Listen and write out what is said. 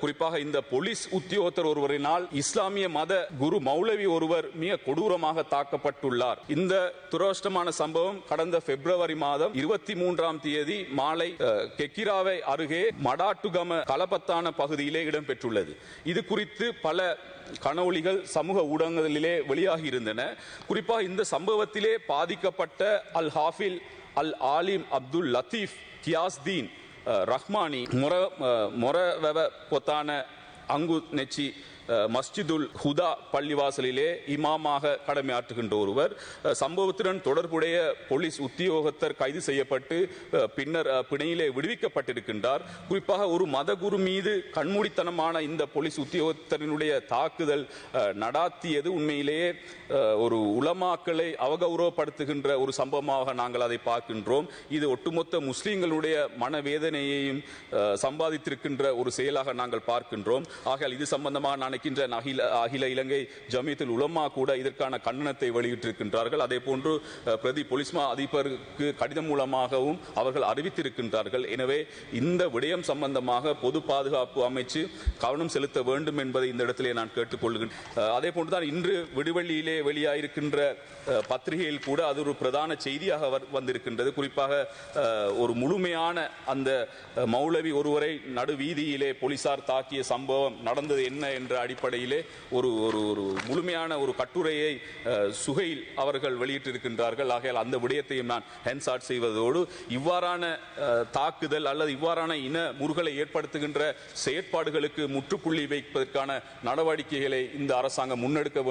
குறிப்பாக இந்த போலீஸ் உத்தியோகத்தர் ஒருவரினால் இஸ்லாமிய மத குரு மௌலவி ஒருவர் மிக கொடூரமாக தாக்கப்பட்டுள்ளார். இந்த துரஷ்டமான சம்பவம் கடந்த பிப்ரவரி மாதம் இருபத்தி மூன்றாம் தேதி மாலை கெக்கிராவை அருகே மடாட்டுகம கலபத்தான பகுதியிலே இடம்பெற்றுள்ளது. இது குறித்து பல கனவொளிகள் சமூக ஊடகங்களிலே வெளியாகி இருந்தன குறிப்பாக இந்த சம்பவத்திலே பாதிக்கப்பட்ட அல் ஹாஃபில் அல் ஆலிம் அப்துல் லத்தீப் கியாஸ்தீன் රහ්මානී මොර වැව පොතාන අංගු නෙච්චි மஸ்ஜிதுல் ஹுதா பள்ளிவாசலிலே இமாமாக கடமையாற்றுகின்ற ஒருவர் சம்பவத்துடன் தொடர்புடைய போலீஸ் உத்தியோகத்தர் கைது செய்யப்பட்டு பின்னர் பிணையிலே விடுவிக்கப்பட்டிருக்கின்றார். குறிப்பாக ஒரு மதகுரு மீது கண்மூடித்தனமான இந்த போலீஸ் உத்தியோகத்தரினுடைய தாக்குதல் நடாத்தியது உண்மையிலேயே ஒரு உலமாக்களை அவகௌரவப்படுத்துகின்ற ஒரு சம்பவமாக நாங்கள் அதை பார்க்கின்றோம். இது ஒட்டுமொத்த முஸ்லீம்களுடைய மனவேதனையையும் சம்பாதித்திருக்கின்ற ஒரு செயலாக நாங்கள் பார்க்கின்றோம். ஆகையால் இது சம்பந்தமாக நான் நினைக்கின்ற அகில அகில இலங்கை ஜமியத்தில் உலமா கூட இதற்கான கண்டனத்தை வெளியிட்டிருக்கின்றார்கள். அதே போன்று பிரதி பொலிஸ்மா அதிபருக்கு கடிதம் மூலமாகவும் அவர்கள் அறிவித்திருக்கின்றார்கள். எனவே இந்த விடயம் சம்பந்தமாக பொது பாதுகாப்பு அமைச்சு கவனம் செலுத்த வேண்டும் என்பதை இந்த இடத்திலே நான் கேட்டுக்கொள்கிறேன். அதே போன்றுதான் இன்று விடுவெள்ளியிலே வெளியாயிருக்கின்ற பத்திரிகையில் கூட அது ஒரு பிரதான செய்தியாக வந்திருக்கின்றது. குறிப்பாக ஒரு முழுமையான அந்த மௌலவி ஒருவரை நடுவீதியிலே போலீசார் தாக்கிய சம்பவம் நடந்தது என்ன என்ற அடிப்படையிலே ஒரு ஒரு ஒரு முழுமையான ஒரு கட்டுரையை சுகையில் அவர்கள் வெளியிட்டிருக்கின்றார்கள். ஆகையால் அந்த விடயத்தையும் நான் ஹென்சாட் செய்வதோடு இவ்வாறான தாக்குதல் அல்லது இவ்வாறான இன முறுகலை ஏற்படுத்துகின்ற செயற்பாடுகளுக்கு முற்றுப்புள்ளி வைப்பதற்கான நடவடிக்கைகளை இந்த அரசாங்கம் முன்னெடுக்க வேண்டும்.